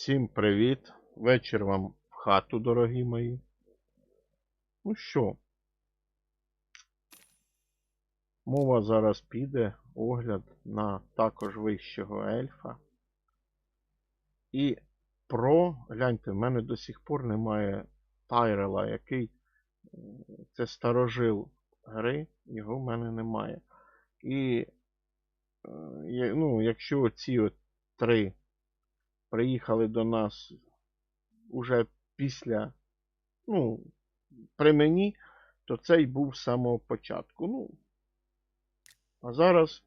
Всім привіт! Вечір вам в хату, дорогі мої. Ну що? Мова зараз піде огляд на також вищого ельфа. І про, гляньте, в мене до сих пор немає Тайрела, який це старожил гри, його в мене немає. І е, ну, якщо ці от три приїхали до нас уже після, ну, при мені, то цей був з самого початку. Ну, а зараз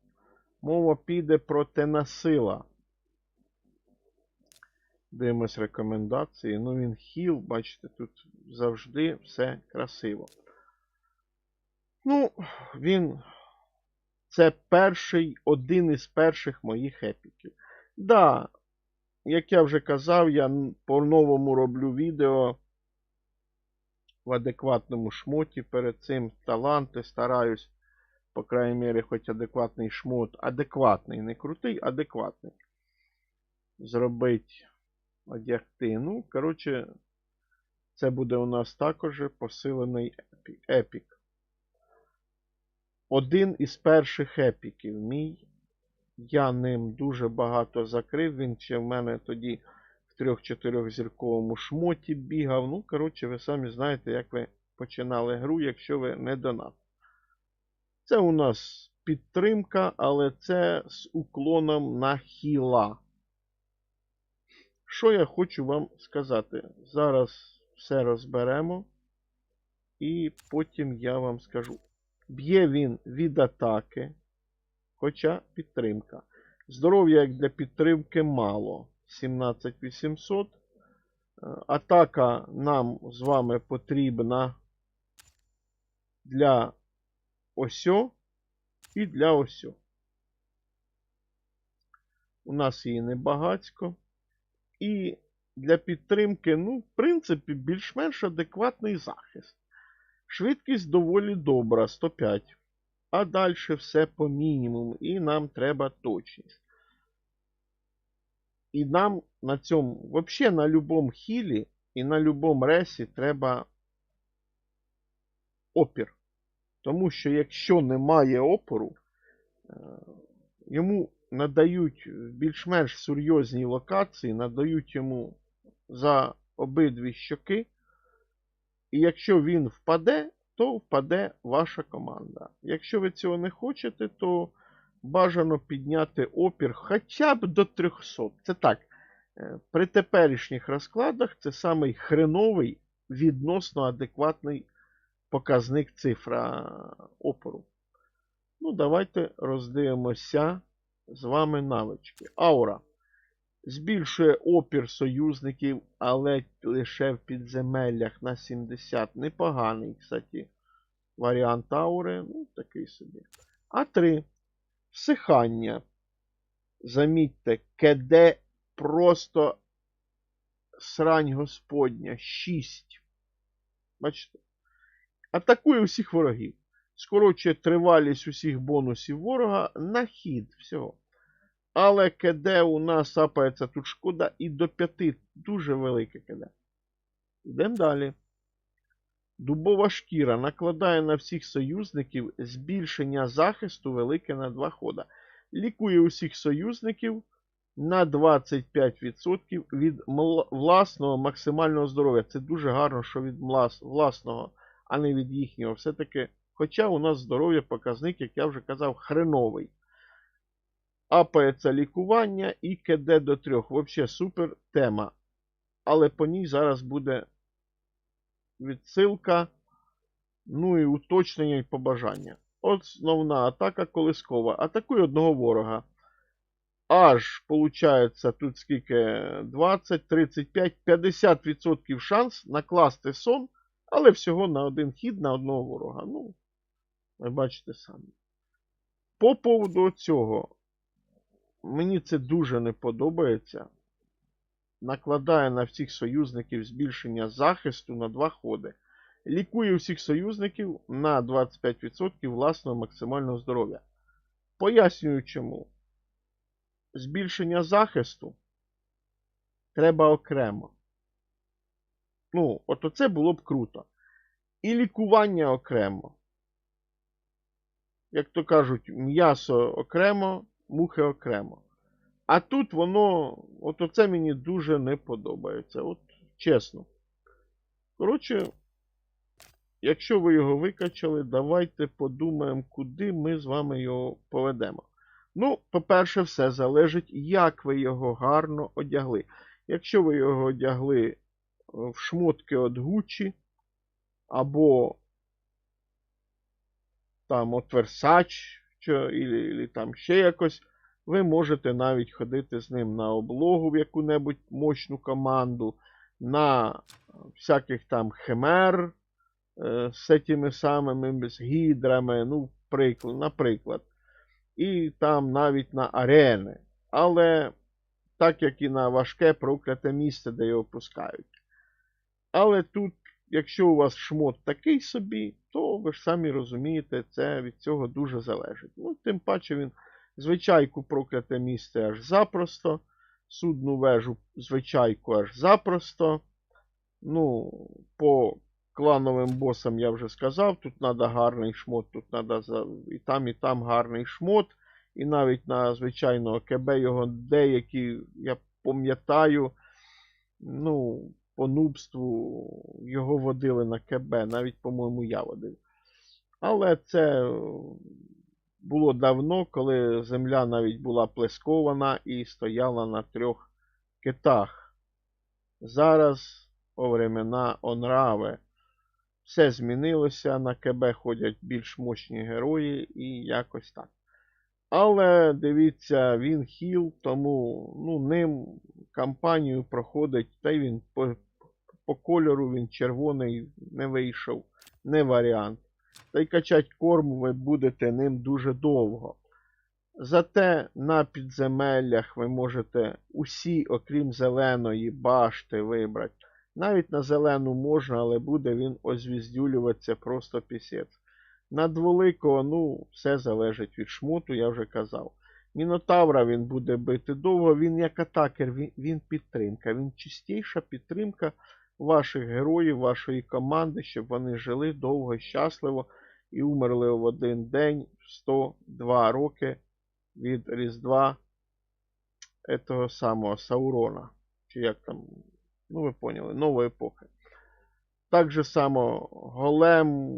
мова піде про Тенасила. Дивимось рекомендації. Ну, він хіл, бачите, тут завжди все красиво. Ну, він. Це перший, один із перших моїх епіків. Да, як я вже казав, я по-новому роблю відео в адекватному шмоті. Перед цим таланти стараюсь, по крайній мірі, хоч адекватний шмот. Адекватний, не крутий, адекватний. Зробить одягти. Ну, коротше, це буде у нас також посилений епік. Один із перших епіків мій. Я ним дуже багато закрив. Він ще в мене тоді в 3-4 зірковому шмоті бігав. Ну, коротше, ви самі знаєте, як ви починали гру, якщо ви не донат. Це у нас підтримка, але це з уклоном на хіла. Що я хочу вам сказати? Зараз все розберемо. І потім я вам скажу. Б'є він від атаки, хоча підтримка. Здоров'я як для підтримки мало. 17800. Е, Атака нам з вами потрібна для осьо і для осьо. У нас її небагацько. І для підтримки, ну, в принципі, більш-менш адекватний захист. Швидкість доволі добра, 105. А далі все по мінімуму. І нам треба точність. І нам на цьому, взагалі на будь-якому хілі і на будь-якому ресі треба опір. Тому що якщо немає опору, е, йому надають більш-менш серйозній локації, надають йому за обидві щоки. І якщо він впаде, то впаде ваша команда. Якщо ви цього не хочете, то бажано підняти опір хоча б до 300. Це так. е, При теперішніх розкладах це самий хреновий відносно адекватний показник цифра опору. Ну, давайте роздивимося з вами навички. Аура. Збільшує опір союзників, але лише в підземеллях на 70. Непоганий, кстати, варіант аури. Ну, такий собі. А3. Всихання. Замітьте, КД просто срань господня. 6. Бачите? Атакує усіх ворогів. Скорочує тривалість усіх бонусів ворога на хід всього. Але КД у нас сапається тут шкода і до 5 дуже велике КД. Йдемо далі. Дубова шкіра накладає на всіх союзників збільшення захисту велике на 2 хода. Лікує усіх союзників на 25% від власного максимального здоров'я. Це дуже гарно, що від власного, а не від їхнього. Все-таки, хоча у нас здоров'я показник, як я вже казав, хреновий. Апається лікування і КД до 3. Взагалі супер тема. Але по ній зараз буде відсилка, ну і уточнення і побажання. Основна атака колискова. Атакує одного ворога. Аж, получається, тут скільки 20, 35, 50% шанс накласти сон, але всього на один хід на одного ворога. Ну, ви бачите самі. По поводу цього, мені це дуже не подобається. Накладає на всіх союзників збільшення захисту на два ходи. Лікує усіх союзників на 25% власного максимального здоров'я. Пояснюю чому. Збільшення захисту треба окремо. Ну, от оце було б круто. І лікування окремо. Як то кажуть, м'ясо окремо, мухи окремо. А тут воно, от оце мені дуже не подобається. От чесно. Коротше, якщо ви його викачали, давайте подумаємо, куди ми з вами його поведемо. Ну, по-перше, все залежить, як ви його гарно одягли. Якщо ви його одягли е, в шмотки від Gucci, або там от Versace, що, ілі, ілі там ще якось, ви можете навіть ходити з ним на облогу в яку-небудь мощну команду, на всяких там химер е, з цими самими з гідрами, ну, приклад, наприклад. І там навіть на арени. Але так як і на важке прокляте місце, де його пускають. Але тут, якщо у вас шмот такий собі, то ви ж самі розумієте, це від цього дуже залежить. Ну, тим паче він звичайку прокляте місце аж запросто, судну вежу звичайку аж запросто. Ну, по клановим босам я вже сказав, тут треба гарний шмот, тут треба і там, і там гарний шмот. І навіть на звичайного КБ його деякі, я пам'ятаю, ну, по нубству його водили на КБ, навіть, по-моєму, я водив. Але це було давно, коли земля навіть була плескована і стояла на трьох китах. Зараз, о времена Онраве, все змінилося, на КБ ходять більш мощні герої і якось так. Але дивіться, він хіл, тому ну, ним кампанію проходить, та й він по, по кольору він червоний не вийшов, не варіант. Та й качать корм ви будете ним дуже довго. Зате на підземеллях ви можете усі, окрім зеленої, башти вибрати. Навіть на зелену можна, але буде він озвіздюлюватися просто пісець. На дволикого, ну, все залежить від шмоту, я вже казав. Мінотавра він буде бити довго, він як атакер, він, він підтримка. Він чистіша підтримка ваших героїв, вашої команди, щоб вони жили довго щасливо і умерли в один день в 102 роки від Різдва этого самого Саурона. Чи як там, ну ви поняли, нової епохи. Так же само голем,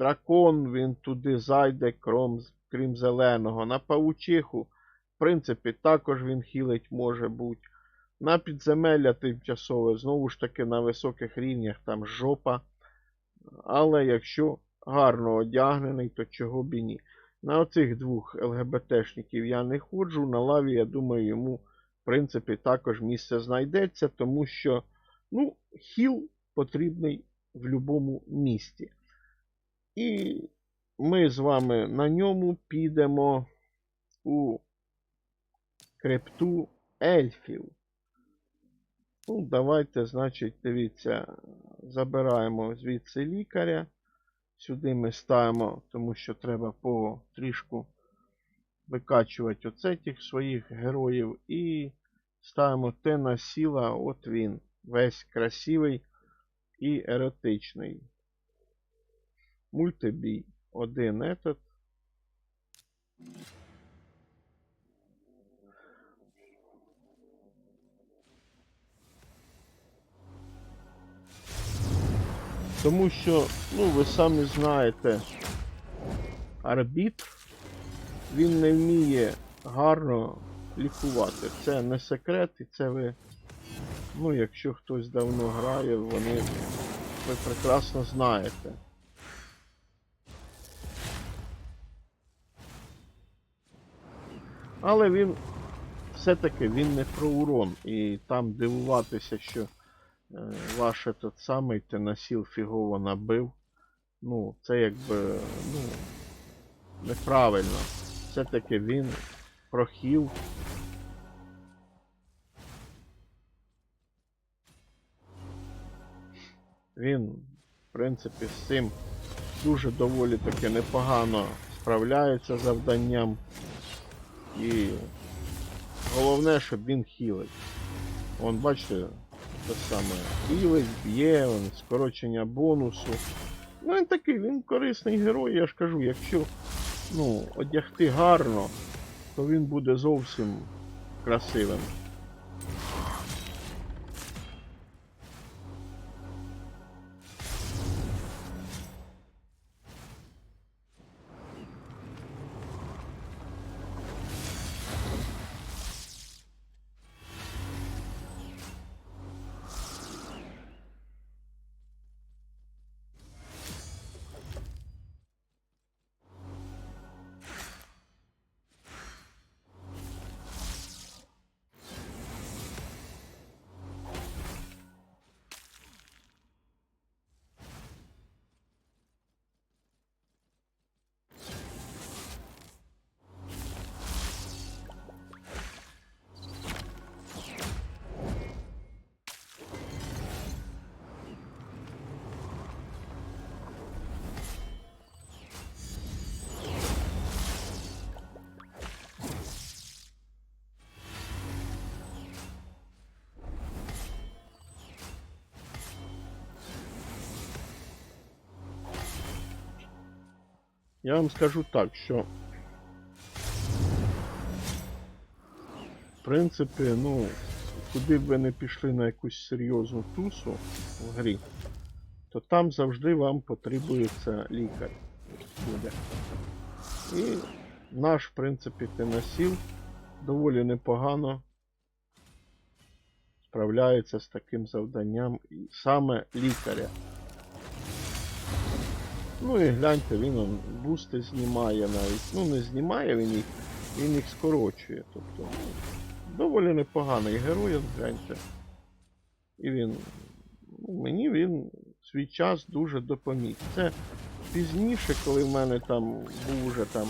дракон, він туди зайде, крім, крім зеленого. На паучиху, в принципі, також він хілить може бути. На підземелля тимчасове, знову ж таки, на високих рівнях там жопа. Але якщо гарно одягнений, то чого б і ні. На оцих двох ЛГБТшників я не ходжу. На лаві, я думаю, йому, в принципі, також місце знайдеться, тому що, ну, хіл потрібний в будь-якому місті. І ми з вами на ньому підемо у крипту ельфів. Ну, давайте, значить, дивіться, забираємо звідси лікаря. Сюди ми ставимо, тому що треба по трішку викачувати оцетих своїх героїв. І ставимо Тена Сіла, от він. Весь красивий і еротичний. Мультибій. Один этот. Тому що, ну, ви самі знаєте, арбітр, він не вміє гарно лікувати. Це не секрет, і це ви, ну, якщо хтось давно грає, вони ви прекрасно знаєте. Але він все-таки він не про урон. І там дивуватися, що е, ваш этот самий тенасіл фігово набив. Ну, це якби, ну, неправильно. Все-таки він прохіл. Він, в принципі, з цим дуже доволі таки непогано справляється завданням. І головне, щоб він хілить. Вон, бачите, те саме. хілить, б'є, скорочення бонусу. Ну, він такий, він корисний герой, я ж кажу, якщо ну, одягти гарно, то він буде зовсім красивим. Я вам скажу так, що. В принципі, ну, куди б ви не пішли на якусь серйозну тусу в грі, то там завжди вам потребується лікар. Буде. І наш, в принципі, тенасіл доволі непогано справляється з таким завданням і саме лікаря. Ну і гляньте, він он бусти знімає навіть. Ну не знімає він їх, він їх скорочує. Тобто ну, доволі непоганий герой, гляньте. І він. Ну, мені він свій час дуже допоміг. Це пізніше, коли в мене там був уже там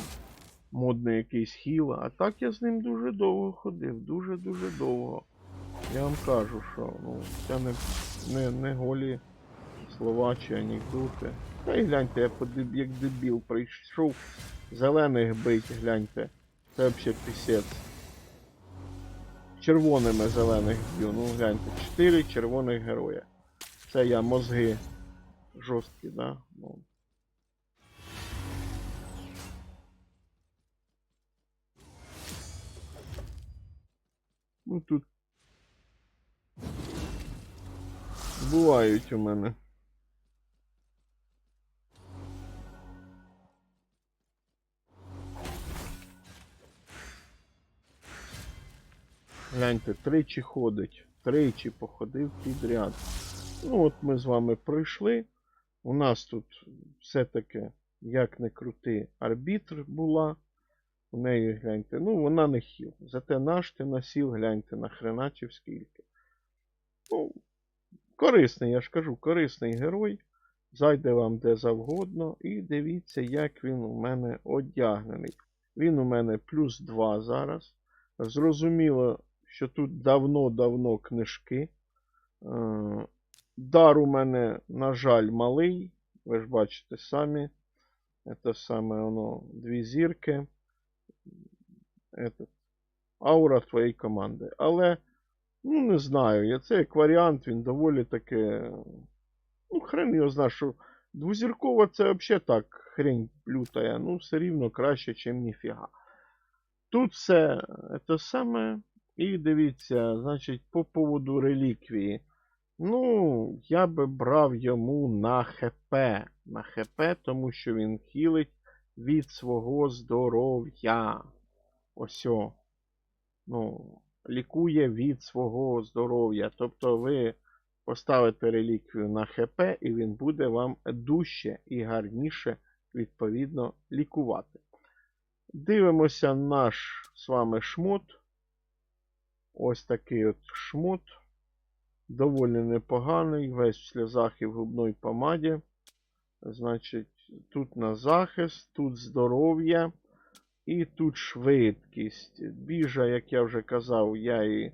модний якийсь хіл, а так я з ним дуже довго ходив, дуже-дуже довго. Я вам кажу, що ну, це не, не, не голі слова чи анекдоти. Та й гляньте, я подиб, як дебіл прийшов зелених бить, гляньте. Це взагалі пісець. Червоними зелених б'ю, ну гляньте, чотири червоних героя. Це я мозги жорсткі, да? Ну. Ну тут бувають у мене. Гляньте, тричі ходить. Тричі походив підряд. Ну от ми з вами пройшли. У нас тут все-таки, як не крути, арбітр була. У неї гляньте. Ну, вона не хіл. Зате наш ти насіл, гляньте, нахреначив скільки. Ну, корисний, я ж кажу, корисний герой. Зайде вам де завгодно. І дивіться, як він у мене одягнений. Він у мене плюс 2 зараз. Зрозуміло, що тут давно-давно книжки. Е, Дар у мене, на жаль, малий. Ви ж бачите самі. Це саме воно дві зірки. Этот, аура твоєї команди. Але, ну не знаю, я це як варіант, він доволі таки. Ну, хрен його знає, що двузіркова це взагалі так хрень лютая. Ну, все рівно краще, ніж ніфіга. Тут все те саме. І дивіться, значить, по поводу реліквії. Ну, я би брав йому на ХП. На ХП, тому що він хілить від свого здоров'я. Ось. о. Ну, лікує від свого здоров'я. Тобто ви поставите реліквію на ХП, і він буде вам дужче і гарніше, відповідно, лікувати. Дивимося наш з вами шмот. Ось такий от шмот. Доволі непоганий. Весь в сльозах і в губної помаді. Значить, тут на захист, тут здоров'я і тут швидкість. Біжа, як я вже казав, я її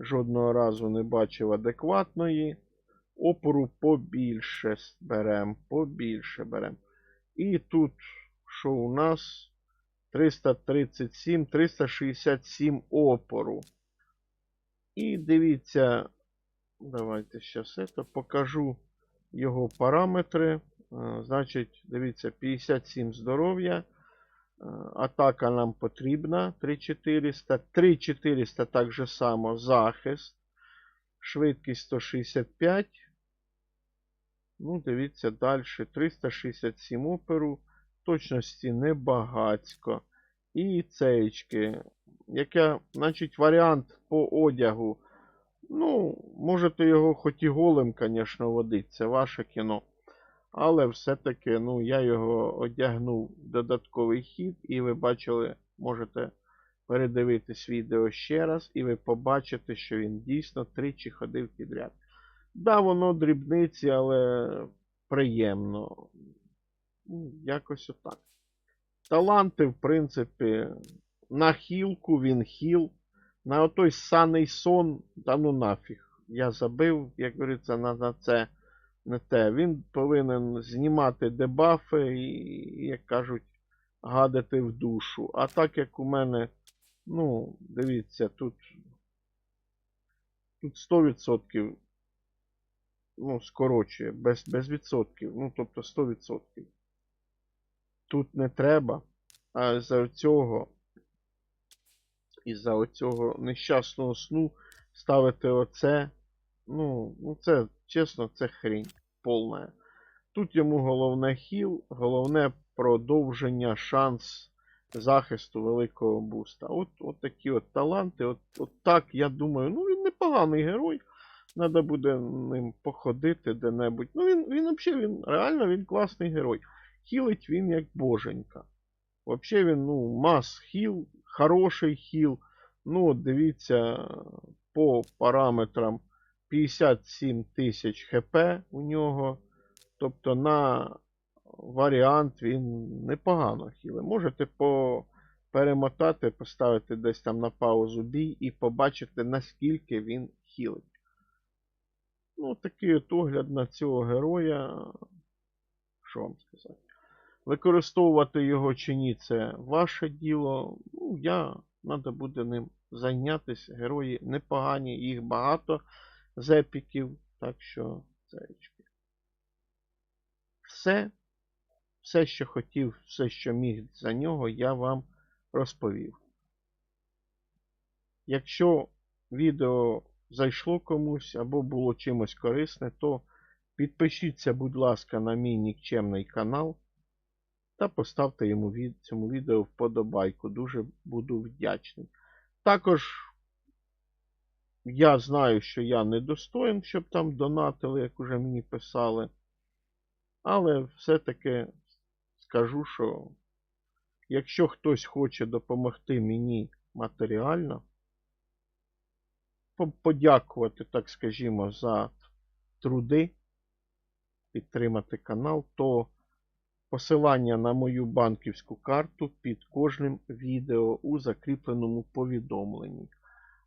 жодного разу не бачив адекватної. Опору побільше берем, побільше берем. І тут, що у нас? 337, 367 опору. І дивіться, давайте зараз це покажу його параметри. Е, Значить, дивіться, 57 здоров'я. Е, Атака нам потрібна 3400. 3400 так же само захист. Швидкість 165. Ну, дивіться далі. 367 оперу. Точності небагацько. І цеєчки. Яке, значить, варіант по одягу. Ну, можете його хоч і голим, звісно, водити. Це ваше кіно. Але все-таки, ну, я його одягнув в додатковий хід, і ви бачили, можете передивитись відео ще раз, і ви побачите, що він дійсно тричі ходив підряд. Да, воно дрібниці, але приємно. Ну, Якось отак. Таланти, в принципі, на хілку він хіл. На отой саний сон, та ну нафіг. Я забив, як говориться, на, на це не те. Він повинен знімати дебафи і, як кажуть, гадити в душу. А так як у мене, ну, дивіться, тут, тут 100% ну, скорочує, без, без відсотків. Ну, тобто 100%. Тут не треба. А за цього із-за оцього нещасного сну ставити оце. Ну, ну це, чесно, це хрінь повна. Тут йому головне хіл, головне продовження шанс захисту великого буста. От, от такі от таланти. От, от так, я думаю, ну він непоганий герой. Треба буде ним походити де-небудь. Ну він, він взагалі, він, реально він класний герой. Хілить він як боженька. Взагалі він, ну, мас хіл, хороший хіл. Ну, дивіться, по параметрам 57 тисяч хп у нього. Тобто на варіант він непогано хіле. Можете по перемотати, поставити десь там на паузу бій і побачити, наскільки він хілить. Ну, такий от огляд на цього героя. Що вам сказати? Використовувати його чи ні, це ваше діло. Ну, я треба буде ним зайнятися. Герої непогані, їх багато з епіків. Так що цеечки. Все, все, що хотів, все, що міг за нього, я вам розповів. Якщо відео зайшло комусь або було чимось корисне, то підпишіться, будь ласка, на мій нікчемний канал та поставте йому від, цьому відео вподобайку. Дуже буду вдячний. Також я знаю, що я недостоин, щоб там донатили, як уже мені писали. Але все-таки скажу, що якщо хтось хоче допомогти мені матеріально, подякувати, так скажімо, за труди, підтримати канал, то посилання на мою банківську карту під кожним відео у закріпленому повідомленні.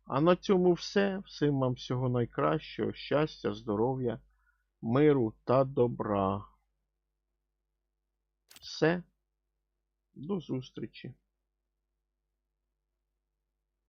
А на цьому все. Всім вам всього найкращого, щастя, здоров'я, миру та добра. Все. До зустрічі.